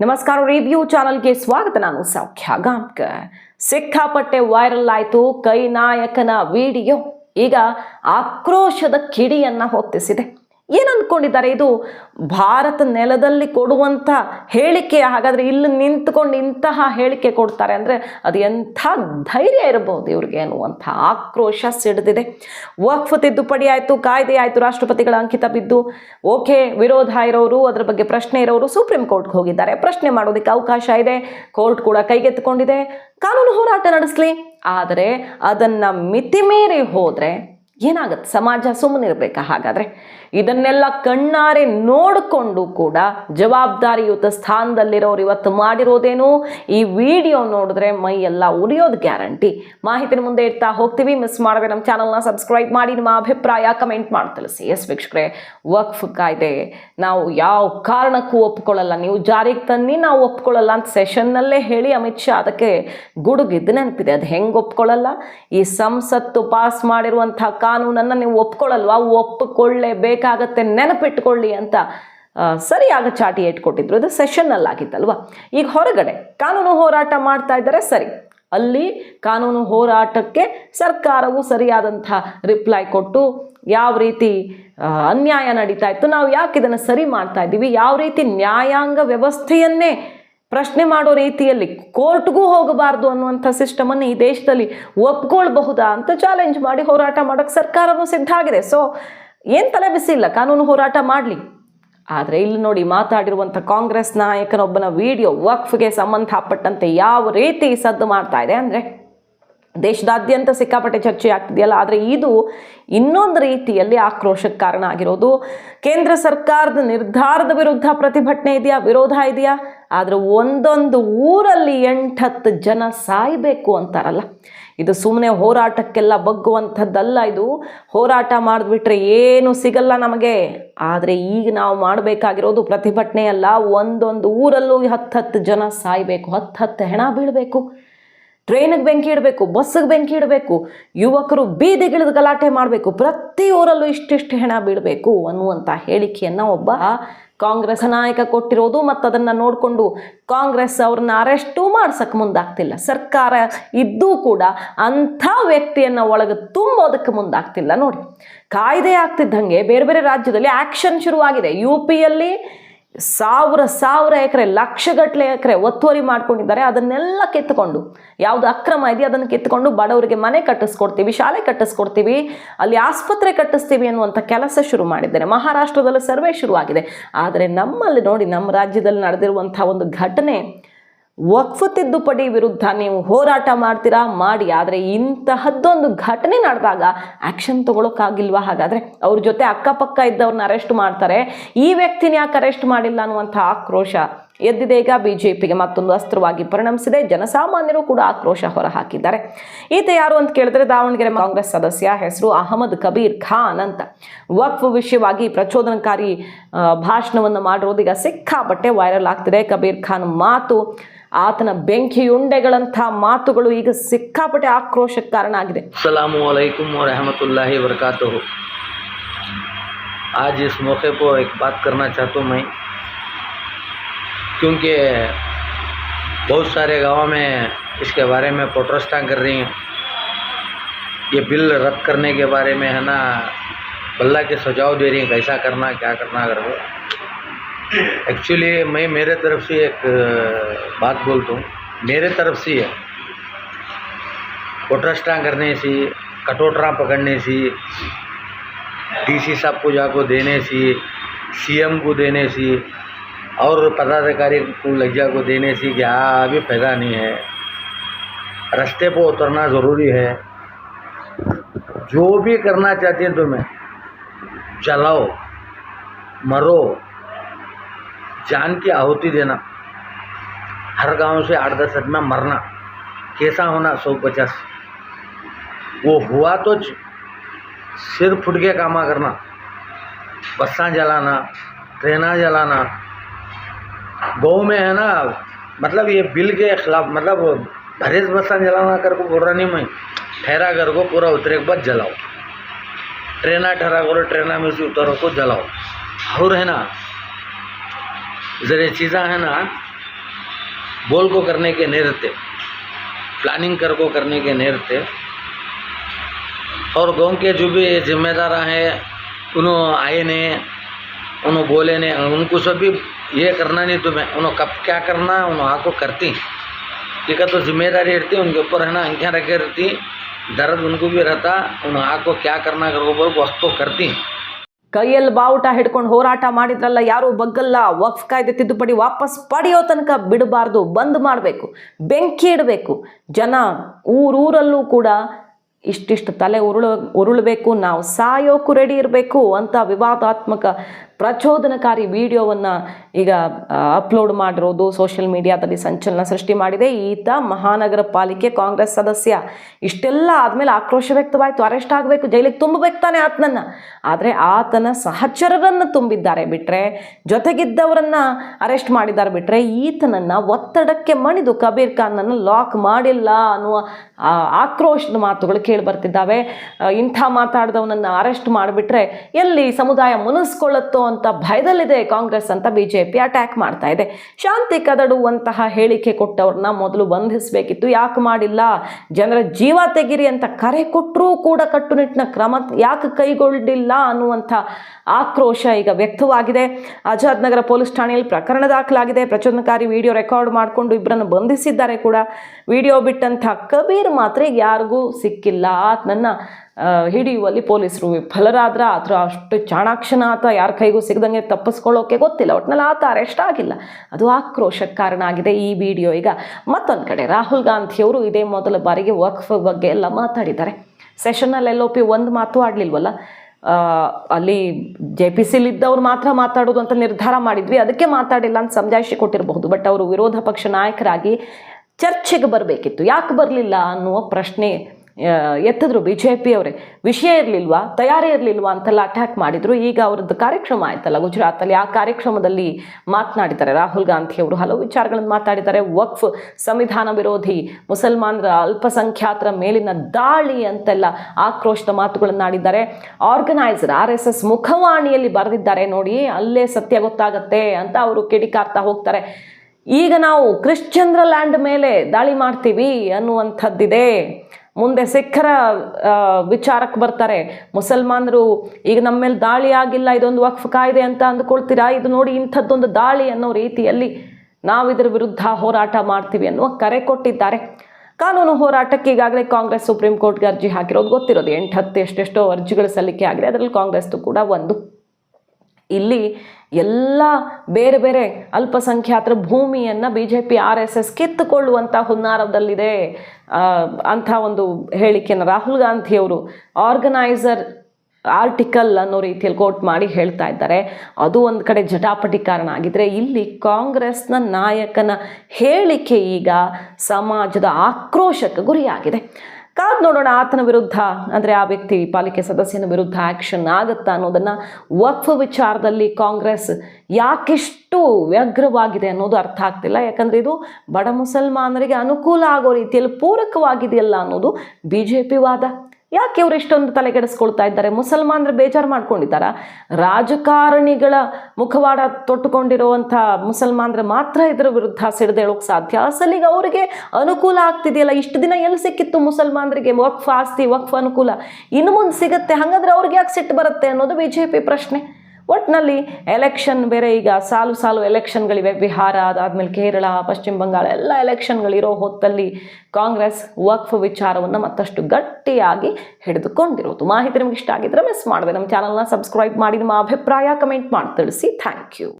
ನಮಸ್ಕಾರ ರಿವ್ಯೂ ಚಾನಲ್ಗೆ ಸ್ವಾಗತ. ನಾನು ಸೌಖ್ಯ ಗಾಂವ್ಕರ್ ಸಿಕ್ಕಾಪಟ್ಟೆ ವೈರಲ್ ಆಯಿತು, ಕೈ ನಾಯಕನ ವಿಡಿಯೋ ಈಗ ಆಕ್ರೋಶದ ಕಿಡಿಯನ್ನ ಹೊತ್ತಿಸಿದೆ. ಏನು ಅಂದ್ಕೊಂಡಿದ್ದಾರೆ ಇದು ಭಾರತ ನೆಲದಲ್ಲಿ ಕೊಡುವಂಥ ಹೇಳಿಕೆ. ಹಾಗಾದರೆ ಇಲ್ಲಿ ನಿಂತ್ಕೊಂಡು ಇಂತಹ ಹೇಳಿಕೆ ಕೊಡ್ತಾರೆ ಅಂದರೆ ಅದು ಎಂಥ ಧೈರ್ಯ ಇರಬಹುದು ಇವ್ರಿಗೆ ಅನ್ನುವಂಥ ಆಕ್ರೋಶ ಸಿಡಿದಿದೆ. ವಕ್ಫ್ ತಿದ್ದುಪಡಿ ಆಯಿತು, ಕಾಯ್ದೆ ಆಯಿತು, ರಾಷ್ಟ್ರಪತಿಗಳ ಅಂಕಿತ ಬಿದ್ದು. ಓಕೆ, ವಿರೋಧ ಇರೋರು, ಅದರ ಬಗ್ಗೆ ಪ್ರಶ್ನೆ ಇರೋರು ಸುಪ್ರೀಂ ಕೋರ್ಟ್ಗೆ ಹೋಗಿದ್ದಾರೆ. ಪ್ರಶ್ನೆ ಮಾಡೋದಕ್ಕೆ ಅವಕಾಶ ಇದೆ, ಕೋರ್ಟ್ ಕೂಡ ಕೈಗೆತ್ತಿಕೊಂಡಿದೆ. ಕಾನೂನು ಹೋರಾಟ ನಡೆಸಲಿ. ಆದರೆ ಅದನ್ನು ಮಿತಿಮೀರಿ ಹೋದರೆ ಏನಾಗುತ್ತೆ? ಸಮಾಜ ಸುಮ್ಮನಿರ್ಬೇಕಾ? ಹಾಗಾದರೆ ಇದನ್ನೆಲ್ಲ ಕಣ್ಣಾರೆ ನೋಡಿಕೊಂಡು ಕೂಡ ಜವಾಬ್ದಾರಿಯುತ ಸ್ಥಾನದಲ್ಲಿರೋರು ಇವತ್ತು ಮಾಡಿರೋದೇನು? ಈ ವಿಡಿಯೋ ನೋಡಿದ್ರೆ ಮೈ ಎಲ್ಲ ಉರಿಯೋದು ಗ್ಯಾರಂಟಿ. ಮಾಹಿತಿನ ಮುಂದೆ ಇಡ್ತಾ ಹೋಗ್ತೀವಿ. ಮಿಸ್ ಮಾಡಿದ್ರೆ ನಮ್ಮ ಚಾನಲ್ನ ಸಬ್ಸ್ಕ್ರೈಬ್ ಮಾಡಿ, ನಿಮ್ಮ ಅಭಿಪ್ರಾಯ ಕಮೆಂಟ್ ಮಾಡಿ ತಿಳಿಸಿ. ಎಸ್ ವೀಕ್ಷಕರೇ, ವಕ್ಫ್ ಕಾಯ್ದೆ. ನಾವು ಯಾವ ಕಾರಣಕ್ಕೂ ಒಪ್ಕೊಳ್ಳಲ್ಲ. ನೀವು ಜಾರಿಗೆ ತನ್ನಿ, ನಾವು ಒಪ್ಕೊಳ್ಳಲ್ಲ ಅಂತ ಸೆಷನ್ನಲ್ಲೇ ಹೇಳಿ ಅಮಿತ್ ಶಾ ಅದಕ್ಕೆ ಗುಡುಗಿದ್ದು ನೆನಪಿದೆ. ಅದು ಹೆಂಗೆ ಒಪ್ಕೊಳ್ಳಲ್ಲ? ಈ ಸಂಸತ್ತು ಪಾಸ್ ಮಾಡಿರುವಂಥ ಕಾನೂನನ್ನು ನೀವು ಒಪ್ಕೊಳ್ಳಲ್ವಾ? ಒಪ್ಪಿಕೊಳ್ಳೇಬೇಕಾಗತ್ತೆ ನೆನಪಿಟ್ಕೊಳ್ಳಿ ಅಂತ ಸರಿಯಾಗ ಚಾಟಿ ಇಟ್ಕೊಟ್ಟಿದ್ರು. ಅದು ಸೆಷನ್ನಲ್ಲಿ ಆಗಿತ್ತಲ್ವ ಈಗ ಹೊರಗಡೆ ಕಾನೂನು ಹೋರಾಟ ಮಾಡ್ತಾ ಇದ್ದಾರೆ, ಸರಿ. ಅಲ್ಲಿ ಕಾನೂನು ಹೋರಾಟಕ್ಕೆ ಸರ್ಕಾರವು ಸರಿಯಾದಂಥ ರಿಪ್ಲೈ ಕೊಟ್ಟು ಯಾವ ರೀತಿ ಅನ್ಯಾಯ ನಡೀತಾ ಇತ್ತು, ನಾವು ಯಾಕೆ ಇದನ್ನು ಸರಿ ಮಾಡ್ತಾ ಇದ್ದೀವಿ? ಯಾವ ರೀತಿ ನ್ಯಾಯಾಂಗ ವ್ಯವಸ್ಥೆಯನ್ನೇ ಪ್ರಶ್ನೆ ಮಾಡೋ ರೀತಿಯಲ್ಲಿ ಕೋರ್ಟ್ಗೂ ಹೋಗಬಾರ್ದು ಅನ್ನುವಂಥ ಸಿಸ್ಟಮನ್ನು ಈ ದೇಶದಲ್ಲಿ ಒಪ್ಕೊಳ್ಬಹುದಾ ಅಂತ ಚಾಲೆಂಜ್ ಮಾಡಿ ಹೋರಾಟ ಮಾಡೋಕ್ಕೆ ಸರ್ಕಾರವೂ ಸಿದ್ಧ ಆಗಿದೆ. ಸೊ ಏನು ತಲೆ ಬಿಸಿ ಕಾನೂನು ಹೋರಾಟ ಮಾಡಲಿ. ಆದರೆ ಇಲ್ಲಿ ನೋಡಿ ಮಾತಾಡಿರುವಂಥ ಕಾಂಗ್ರೆಸ್ ನಾಯಕನೊಬ್ಬನ ವಿಡಿಯೋ ವಕ್ಫ್ಗೆ ಸಂಬಂಧಪಟ್ಟಂತೆ ಯಾವ ರೀತಿ ಸದ್ದು ಮಾಡ್ತಾ ಇದೆ ಅಂದರೆ ದೇಶದಾದ್ಯಂತ ಸಿಕ್ಕಾಪಟ್ಟೆ ಚರ್ಚೆ ಆಗ್ತಿದೆಯಲ್ಲ, ಆದರೆ ಇದು ಇನ್ನೊಂದು ರೀತಿಯಲ್ಲಿ ಆಕ್ರೋಶಕ್ಕೆ ಕಾರಣ ಆಗಿರೋದು. ಕೇಂದ್ರ ಸರ್ಕಾರದ ನಿರ್ಧಾರದ ವಿರುದ್ಧ ಪ್ರತಿಭಟನೆ ಇದೆಯಾ? ವಿರೋಧ ಇದೆಯಾ? ಆದರೆ ಒಂದೊಂದು ಊರಲ್ಲಿ ಎಂಟತ್ತು ಜನ ಸಾಯಬೇಕು ಅಂತಾರಲ್ಲ. ಇದು ಸುಮ್ಮನೆ ಹೋರಾಟಕ್ಕೆಲ್ಲ ಬಗ್ಗುವಂಥದ್ದಲ್ಲ ಇದು. ಹೋರಾಟ ಮಾಡಿದ್ಬಿಟ್ರೆ ಏನು ಸಿಗಲ್ಲ ನಮಗೆ. ಆದರೆ ಈಗ ನಾವು ಮಾಡಬೇಕಾಗಿರೋದು ಪ್ರತಿಭಟನೆ ಅಲ್ಲ ಒಂದೊಂದು ಊರಲ್ಲೂ ಹತ್ತು ಹತ್ತು ಜನ ಸಾಯಬೇಕು ಹತ್ತು ಹತ್ತು ಹೆಣ ಬೀಳಬೇಕು. ಟ್ರೈನಿಗೆ ಬೆಂಕಿ ಇಡಬೇಕು, ಬಸ್ಸಿಗೆ ಬೆಂಕಿ ಇಡಬೇಕು, ಯುವಕರು ಬೀದಿಗಿಳಿದು ಗಲಾಟೆ ಮಾಡಬೇಕು ಪ್ರತಿ ಊರಲ್ಲೂ ಇಷ್ಟಿಷ್ಟು ಹೆಣ ಬೀಳಬೇಕು ಅನ್ನುವಂಥ ಹೇಳಿಕೆಯನ್ನು ಒಬ್ಬ ಕಾಂಗ್ರೆಸ್ ನಾಯಕ ಕೊಟ್ಟಿರೋದು. ಮತ್ತು ಅದನ್ನು ನೋಡಿಕೊಂಡು ಕಾಂಗ್ರೆಸ್ ಅವ್ರನ್ನ ಅರೆಸ್ಟು ಮಾಡ್ಸಕ್ಕೆ ಮುಂದಾಗ್ತಿಲ್ಲ. ಸರ್ಕಾರ ಇದ್ದೂ ಕೂಡ ಅಂಥ ವ್ಯಕ್ತಿಯನ್ನು ಒಳಗೆ ತುಂಬೋದಕ್ಕೆ ಮುಂದಾಗ್ತಿಲ್ಲ. ನೋಡಿ, ಕಾಯ್ದೆ ಆಗ್ತಿದ್ದಂಗೆ ಬೇರೆ ಬೇರೆ ರಾಜ್ಯದಲ್ಲಿ ಆ್ಯಕ್ಷನ್ ಶುರುವಾಗಿದೆ. ಯು ಪಿಯಲ್ಲಿ ಸಾವಿರ ಸಾವಿರ ಎಕರೆ, ಲಕ್ಷಗಟ್ಟಲೆ ಎಕರೆ ಒತ್ತುವರಿ ಮಾಡ್ಕೊಂಡಿದ್ದಾರೆ. ಅದನ್ನೆಲ್ಲ ಕೆತ್ತುಕೊಂಡು ಯಾವುದು ಅಕ್ರಮ ಇದೆಯೋ ಅದನ್ನು ಕೆತ್ತುಕೊಂಡು ಬಡವರಿಗೆ ಮನೆ ಕಟ್ಟಿಸ್ಕೊಡ್ತೀವಿ, ಶಾಲೆ ಕಟ್ಟಿಸ್ಕೊಡ್ತೀವಿ, ಅಲ್ಲಿ ಆಸ್ಪತ್ರೆ ಕಟ್ಟಿಸ್ತೀವಿ ಅನ್ನುವಂಥ ಕೆಲಸ ಶುರು ಮಾಡಿದ್ದಾರೆ. ಮಹಾರಾಷ್ಟ್ರದಲ್ಲಿ ಸರ್ವೆ ಶುರುವಾಗಿದೆ. ಆದರೆ ನಮ್ಮಲ್ಲಿ ನೋಡಿ, ನಮ್ಮ ರಾಜ್ಯದಲ್ಲಿ ನಡೆದಿರುವಂಥ ಒಂದು ಘಟನೆ ವಕ್ಫ್ ತಿದ್ದುಪಡಿ ವಿರುದ್ಧ ನೀವು ಹೋರಾಟ ಮಾಡ್ತೀರಾ? ಮಾಡಿ. ಆದರೆ ಇಂತಹದ್ದೊಂದು ಘಟನೆ ನಡೆದಾಗ ಆ್ಯಕ್ಷನ್ ತಗೊಳಕ್ಕಾಗಿಲ್ವಾ? ಹಾಗಾದರೆ ಅವ್ರ ಜೊತೆ ಅಕ್ಕಪಕ್ಕ ಇದ್ದವ್ರನ್ನ ಅರೆಸ್ಟ್ ಮಾಡ್ತಾರೆ. ಈ ವ್ಯಕ್ತಿನ ಯಾಕೆ ಅರೆಸ್ಟ್ ಮಾಡಿಲ್ಲ ಅನ್ನುವಂಥ ಆಕ್ರೋಶ ಎದ್ದಿದೆ ಈಗ ಬಿ ಜೆ ಪಿಗೆ ಮತ್ತೊಂದು ಅಸ್ತ್ರವಾಗಿ ಪರಿಣಮಿಸಿದೆ ಜನಸಾಮಾನ್ಯರು ಕೂಡ ಆಕ್ರೋಶ ಹೊರಹಾಕಿದ್ದಾರೆ ಈತ ಯಾರು ಅಂತ ಕೇಳಿದ್ರೆ ದಾವಣಗೆರೆ ಕಾಂಗ್ರೆಸ್ ಸದಸ್ಯ ಹೆಸರು ಅಹಮದ್ ಕಬೀರ್ ಖಾನ್ ಅಂತ ವಕ್ಫ್ ವಿಷಯವಾಗಿ ಪ್ರಚೋದನಕಾರಿ ಆ, ಭಾಷಣವನ್ನು ಮಾಡಿರೋದು ಈಗ ಸಿಕ್ಕಾಪಟ್ಟೆ ವೈರಲ್ ಆಗ್ತಿದೆ ಕಬೀರ್ ಖಾನ್ ಮಾತು ಆತನ ಬೆಂಕಿಯುಂಡೆಗಳಂಥ ಮಾತುಗಳು ಈಗ ಸಿಕ್ಕಾಪಟ್ಟೆ ಆಕ್ರೋಶಕ್ಕೆ ಕಾರಣ ಆಗಿದೆ असलकम वरहमतुल्लाहि वरकatuh आज इस मौके पर एक बात करना चाहता हूँ मैं क्योंकि बहुत सारे गाँव में इसके बारे में प्रोटेस्टां कर रही हैं। ये बिल रद्द करने के बारे में है ना बल्ला के सुझाव दे रही हैं, कैसा करना, क्या करना, अगर वो एक्चुअली मैं मेरे तरफ़ से एक बात बोलता हूँ। मेरे तरफ़ से है। प्रोटेस्टां करने से, कटोटरा पकड़ने से डीसी साहब को जाको देने से सीएम को देने से और पदाधिकारी को लज्जा को देने से क्या हाँ अभी फ़ायदा नहीं है। रास्ते पर उतरना ज़रूरी है। जो भी करना चाहते हैं तुम्हें, चलाओ, मरो। जान की आहुति देना। हर गाँव से आठ दस आदमी मरना। कैसा होना? सौ पचास। वो हुआ तो सिर फुट के कामा करना। बसा जलाना, ट्रेना जलाना गाँव में है ना मतलब ये बिल के खिलाफ मतलब भरेज बसा जलाना कर को बोल रहा नहीं, मैं ठहरा कर को पूरा उतरे के बाद जलाओ। ट्रेना ठहरा करो ट्रेना में से उतरो को जलाओ। और है ना जरा चीज़ा है ना, बोल को करने के नहीं रहते प्लानिंग कर को करने के नहीं रहते। और गाँव के जो भी जिम्मेदार हैं उन्होंने आए ने उन्होंने बोले ने उनको सब भी ये करना नहीं तुम्हें उन्होंने कब क्या करना है उन्होंने आको करती ठीक है तो जिम्मेदारी रहती उनके ऊपर है ना अंकियाँ रखे रहती दर्द उनको भी रहता उन्होंने आको क्या करना करो बोल वस्तु करती ಕೈಯಲ್ಲಿ ಬಾವುಟ ಹಿಡ್ಕೊಂಡು ಹೋರಾಟ ಮಾಡಿದ್ರಲ್ಲ ಯಾರೂ ಬಗ್ಗಲ್ಲ ವಕ್ಫ್ ಕಾಯ್ದೆ ತಿದ್ದುಪಡಿ ವಾಪಸ್ ಪಡೆಯೋ ತನಕ ಬಿಡಬಾರ್ದು ಬಂದ್ ಮಾಡಬೇಕು ಬೆಂಕಿ ಇಡಬೇಕು ಜನ ಊರೂರಲ್ಲೂ ಕೂಡ ಇಷ್ಟಿಷ್ಟು ತಲೆ ಉರುಳ ಉರುಳಬೇಕು ನಾವು ಸಾಯೋಕ್ಕೂ ರೆಡಿ ಇರಬೇಕು ಅಂತ ವಿವಾದಾತ್ಮಕ ಪ್ರಚೋದನಕಾರಿ ವಿಡಿಯೋವನ್ನು ಈಗ ಅಪ್ಲೋಡ್ ಮಾಡಿರೋದು ಸೋಷಿಯಲ್ ಮೀಡಿಯಾದಲ್ಲಿ ಸಂಚಲನ ಸೃಷ್ಟಿ ಮಾಡಿದೆ. ಈತ ಮಹಾನಗರ ಪಾಲಿಕೆ ಕಾಂಗ್ರೆಸ್ ಸದಸ್ಯ. ಇಷ್ಟೆಲ್ಲ ಆದಮೇಲೆ ಆಕ್ರೋಶ ವ್ಯಕ್ತವಾಯಿತು. ಅರೆಸ್ಟ್ ಆಗಬೇಕು ಜೈಲಿಗೆ ತುಂಬಬೇಕು ತಾನೆ ಆತನನ್ನು ಆದರೆ ಆತನ ಸಹಚರರನ್ನು ತುಂಬಿದ್ದಾರೆ ಬಿಟ್ಟರೆ ಜೊತೆಗಿದ್ದವರನ್ನು ಅರೆಸ್ಟ್ ಮಾಡಿದ್ದಾರೆ ಬಿಟ್ಟರೆ ಈತನನ್ನು ಒತ್ತಡಕ್ಕೆ ಮಣಿದು ಕಬೀರ್ ಖಾನ್ನನ್ನು ಲಾಕ್ ಮಾಡಿಲ್ಲ ಅನ್ನುವ ಆಕ್ರೋಶದ ಮಾತುಗಳು ಕೇಳಿ ಬರ್ತಿದ್ದಾವೆ. ಆ, ಇಂಥ ಮಾತಾಡಿದವನನ್ನು ಅರೆಸ್ಟ್ ಮಾಡಿಬಿಟ್ರೆ ಎಲ್ಲಿ ಸಮುದಾಯ ಮುನಿಸ್ಕೊಳ್ಳುತ್ತೋ ಅಂತ ಭಯದಲ್ಲಿದೆ ಕಾಂಗ್ರೆಸ್ ಅಂತ ಬಿಜೆಪಿ ಅಟ್ಯಾಕ್ ಮಾಡ್ತಾ ಇದೆ. ಶಾಂತಿ ಕದಡುವಂತಹ ಹೇಳಿಕೆ ಕೊಟ್ಟವ್ರನ್ನ ಮೊದಲು ಬಂಧಿಸಬೇಕಿತ್ತು. ಯಾಕೆ ಮಾಡಿಲ್ಲ? ಜನರ ಜೀವ ತೆಗಿರಿ ಅಂತ ಕರೆ ಕೊಟ್ಟರೂ ಕೂಡ ಕಟ್ಟುನಿಟ್ಟಿನ ಕ್ರಮ ಯಾಕೆ ಕೈಗೊಳ್ಳಲಿಲ್ಲ ಅನ್ನುವಂಥ ಆಕ್ರೋಶ ಈಗ ವ್ಯಕ್ತವಾಗಿದೆ. ಆಜಾದ್ ನಗರ ಪೊಲೀಸ್ ಠಾಣೆಯಲ್ಲಿ ಪ್ರಕರಣ ದಾಖಲಾಗಿದೆ. ಪ್ರಚೋದನಕಾರಿ ವಿಡಿಯೋ ರೆಕಾರ್ಡ್ ಮಾಡಿಕೊಂಡು ಇಬ್ಬರನ್ನು ಬಂಧಿಸಿದ್ದಾರೆ ಕೂಡ. ವಿಡಿಯೋ ಬಿಟ್ಟಂಥ ಕಬೀರ್ ಮಾತ್ರ ಯಾರಿಗೂ ಸಿಕ್ಕಿಲ್ಲ. ಆತನನ್ನು ಹಿಡಿಯುವಲ್ಲಿ ಪೊಲೀಸರು ವಿಫಲರಾದ್ರ ಆತರ ಅಷ್ಟು ಚಾಣಾಕ್ಷನ ಆತ ಯಾರ ಕೈಗೂ ಸಿಗದಂಗೆ ತಪ್ಪಿಸ್ಕೊಳ್ಳೋಕೆ ಗೊತ್ತಿಲ್ಲ. ಒಟ್ಟಿನಲ್ಲಿ ಆತ ಅರೆಸ್ಟ್ ಆಗಿಲ್ಲ. ಅದು ಆಕ್ರೋಶಕ್ಕೆ ಕಾರಣ ಆಗಿದೆ ಈ ವಿಡಿಯೋ. ಈಗ ಮತ್ತೊಂದು ಕಡೆ ರಾಹುಲ್ ಗಾಂಧಿಯವರು ಇದೇ ಮೊದಲ ಬಾರಿಗೆ ವಕ್ಫ್ ಬಗ್ಗೆ ಎಲ್ಲ ಮಾತಾಡಿದ್ದಾರೆ. ಸೆಷನಲ್ಲಿ ಎಲ್ ಪಿ ಒಂದು ಮಾತು ಆಡಲಿಲ್ವಲ್ಲ? ಅಲ್ಲಿ ಜೆ ಪಿ ಸಿಲಿದ್ದವ್ರು ಮಾತ್ರ ಮಾತಾಡೋದು ಅಂತ ನಿರ್ಧಾರ ಮಾಡಿದ್ವಿ. ಅದಕ್ಕೆ ಮಾತಾಡಿಲ್ಲ ಅಂತ ಸಮಜಾಯಿಷಿ ಕೊಟ್ಟಿರಬಹುದು. ಬಟ್ ಅವರು ವಿರೋಧ ಪಕ್ಷ ನಾಯಕರಾಗಿ ಚರ್ಚೆಗೆ ಬರಬೇಕಿತ್ತು. ಯಾಕೆ ಬರಲಿಲ್ಲ ಅನ್ನುವ ಪ್ರಶ್ನೆ ಎತ್ತಿದ್ರು ಬಿ ಜೆ ಪಿಯವರೇ ವಿಷಯ ಇರಲಿಲ್ವಾ? ತಯಾರಿ ಇರಲಿಲ್ವಾ ಅಂತೆಲ್ಲ ಅಟ್ಯಾಕ್ ಮಾಡಿದರು. ಈಗ ಅವ್ರದ್ದು ಕಾರ್ಯಕ್ರಮ ಆಯ್ತಲ್ಲ ಗುಜರಾತಲ್ಲಿ. ಆ ಕಾರ್ಯಕ್ರಮದಲ್ಲಿ ಮಾತನಾಡಿದ್ದಾರೆ ರಾಹುಲ್ ಗಾಂಧಿ ಅವರು. ಹಲವು ವಿಚಾರಗಳನ್ನು ಮಾತಾಡಿದ್ದಾರೆ. ವಕ್ಫ್ ಸಂವಿಧಾನ ವಿರೋಧಿ ಮುಸಲ್ಮಾನರ ಅಲ್ಪಸಂಖ್ಯಾತರ ಮೇಲಿನ ದಾಳಿ ಅಂತೆಲ್ಲ ಆಕ್ರೋಶದ ಮಾತುಗಳನ್ನಾಡಿದ್ದಾರೆ ಆರ್ಗನೈಸರ್ ಆರ್ ಎಸ್ ಎಸ್ ಮುಖವಾಣಿಯಲ್ಲಿ ಬರೆದಿದ್ದಾರೆ ನೋಡಿ. ಅಲ್ಲೇ ಸತ್ಯ ಗೊತ್ತಾಗತ್ತೆ ಅಂತ ಅವರು ಕಿಡಿಕಾರ್ತಾ ಹೋಗ್ತಾರೆ. ಈಗ ನಾವು ಕ್ರಿಶ್ಚಂದ್ರ ಲ್ಯಾಂಡ್ ಮೇಲೆ ದಾಳಿ ಮಾಡ್ತೀವಿ ಅನ್ನುವಂಥದ್ದಿದೆ. ಮುಂದೆ ಸಿಖ್ಖರ ವಿಚಾರಕ್ಕೆ ಬರ್ತಾರೆ. ಮುಸಲ್ಮಾನರು, ಈಗ ನಮ್ಮ ಮೇಲೆ ದಾಳಿ ಆಗಿಲ್ಲ, ಇದೊಂದು ವಕ್ಫ್ ಕಾಯ್ದೆ ಅಂತ ಅಂದ್ಕೊಳ್ತೀರಾ? ಇದು ನೋಡಿ ಇಂಥದ್ದೊಂದು ದಾಳಿ ಅನ್ನೋ ರೀತಿಯಲ್ಲಿ ನಾವು ಇದರ ವಿರುದ್ಧ ಹೋರಾಟ ಮಾಡ್ತೀವಿ ಅನ್ನುವ ಕರೆ ಕೊಟ್ಟಿದ್ದಾರೆ. ಕಾನೂನು ಹೋರಾಟಕ್ಕೆ ಈಗಾಗಲೇ ಕಾಂಗ್ರೆಸ್ ಸುಪ್ರೀಂ ಕೋರ್ಟ್ಗೆ ಅರ್ಜಿ ಹಾಕಿರೋದು ಗೊತ್ತಿರೋದು. ಎಂಟು ಹತ್ತು ಎಷ್ಟೆಷ್ಟೋ ಅರ್ಜಿಗಳು ಸಲ್ಲಿಕೆ ಆಗಿದೆ. ಅದರಲ್ಲಿ ಕಾಂಗ್ರೆಸ್ದು ಕೂಡ ಒಂದು. ಇಲ್ಲಿ ಎಲ್ಲ ಬೇರೆ ಬೇರೆ ಅಲ್ಪಸಂಖ್ಯಾತರ ಭೂಮಿಯನ್ನು B J P R S S ಕಿತ್ತುಕೊಳ್ಳುವಂಥ ಹುನ್ನಾರದಲ್ಲಿದೆ. ಅಂಥ ಒಂದು ಹೇಳಿಕೆಯನ್ನು ರಾಹುಲ್ ಗಾಂಧಿಯವರು ಆರ್ಗನೈಸರ್ ಆರ್ಟಿಕಲ್ ಅನ್ನೋ ರೀತಿಯಲ್ಲಿ ಕೋಟ್ ಮಾಡಿ ಹೇಳ್ತಾ ಇದ್ದಾರೆ. ಅದು ಒಂದು ಕಡೆ ಜಟಾಪಟಿ ಕಾರಣ ಆಗಿದ್ರೆ ಇಲ್ಲಿ ಕಾಂಗ್ರೆಸ್ನ ನಾಯಕನ ಹೇಳಿಕೆ ಈಗ ಸಮಾಜದ ಆಕ್ರೋಶಕ್ಕೆ ಗುರಿಯಾಗಿದೆ. ಕಾದ್ ನೋಡೋಣ ಆತನ ವಿರುದ್ಧ. ಅಂದರೆ ಆ ವ್ಯಕ್ತಿ ಪಾಲಿಕೆ ಸದಸ್ಯನ ವಿರುದ್ಧ ಆ್ಯಕ್ಷನ್ ಆಗುತ್ತಾ ಅನ್ನೋದನ್ನು ವಕ್ಫ್ ವಿಚಾರದಲ್ಲಿ ಕಾಂಗ್ರೆಸ್ ಯಾಕೆಷ್ಟು ವ್ಯಗ್ರವಾಗಿದೆ ಅನ್ನೋದು ಅರ್ಥ ಆಗ್ತಿಲ್ಲ. ಯಾಕಂದರೆ ಇದು ಬಡ ಮುಸಲ್ಮಾನರಿಗೆ ಅನುಕೂಲ ಆಗೋ ರೀತಿಯಲ್ಲಿ ಪೂರಕವಾಗಿದೆಯಲ್ಲ ಅನ್ನೋದು ಬಿ ವಾದ. ಯಾಕೆ ಇವರು ಇಷ್ಟೊಂದು ತಲೆಗೆಡಿಸ್ಕೊಳ್ತಾ ಇದ್ದಾರೆ? ಮುಸಲ್ಮಾನರು ಬೇಜಾರು ಮಾಡ್ಕೊಂಡಿದ್ದಾರ? ರಾಜಕಾರಣಿಗಳ ಮುಖವಾಡ ತೊಟ್ಟುಕೊಂಡಿರುವಂಥ ಮುಸಲ್ಮಾನರು ಮಾತ್ರ ಇದರ ವಿರುದ್ಧ ಸಿಡಿದೇಳೋಕೆ ಸಾಧ್ಯ? ಅಸಲಿಗೆ ಅವರಿಗೆ ಅನುಕೂಲ ಆಗ್ತಿದೆಯಲ್ಲ? ಇಷ್ಟು ದಿನ ಎಲ್ಲಿ ಸಿಕ್ಕಿತ್ತು ಮುಸಲ್ಮಾನರಿಗೆ ವಕ್ಫ್ ಆಸ್ತಿ, ವಕ್ಫ್ ಅನುಕೂಲ? ಇನ್ನು ಮುಂದೆ ಸಿಗುತ್ತೆ. ಹಾಗಾದ್ರೆ ಅವ್ರಿಗೆ ಯಾಕೆ ಸಿಟ್ಟು ಬರುತ್ತೆ ಅನ್ನೋದು ಬಿ ಪ್ರಶ್ನೆ. ಒಟ್ಟಿನಲ್ಲಿ ಎಲೆಕ್ಷನ್ ಬೇರೆ ಈಗ ಸಾಲು ಸಾಲು ಎಲೆಕ್ಷನ್ಗಳಿವೆ ಬಿಹಾರ, ಅದಾದಮೇಲೆ ಕೇರಳ, ಪಶ್ಚಿಮ ಬಂಗಾಳ ಎಲ್ಲ ಎಲೆಕ್ಷನ್ಗಳಿರೋ ಹೊತ್ತಲ್ಲಿ ಕಾಂಗ್ರೆಸ್ ವಕ್ಫ್ ವಿಚಾರವನ್ನು ಮತ್ತಷ್ಟು ಗಟ್ಟಿಯಾಗಿ ಹಿಡಿದುಕೊಂಡಿರೋದು. ಮಾಹಿತಿ ನಿಮ್ಗೆ ಇಷ್ಟ ಆಗಿದ್ರೆ ಮಿಸ್ ಮಾಡಿದೆ. ನಮ್ಮ ಚಾನಲ್ನ ಸಬ್ಸ್ಕ್ರೈಬ್ ಮಾಡಿ, ನಿಮ್ಮ ಅಭಿಪ್ರಾಯ ಕಮೆಂಟ್ ಮಾಡಿ. ತಿಳಿಸಿ. Thank you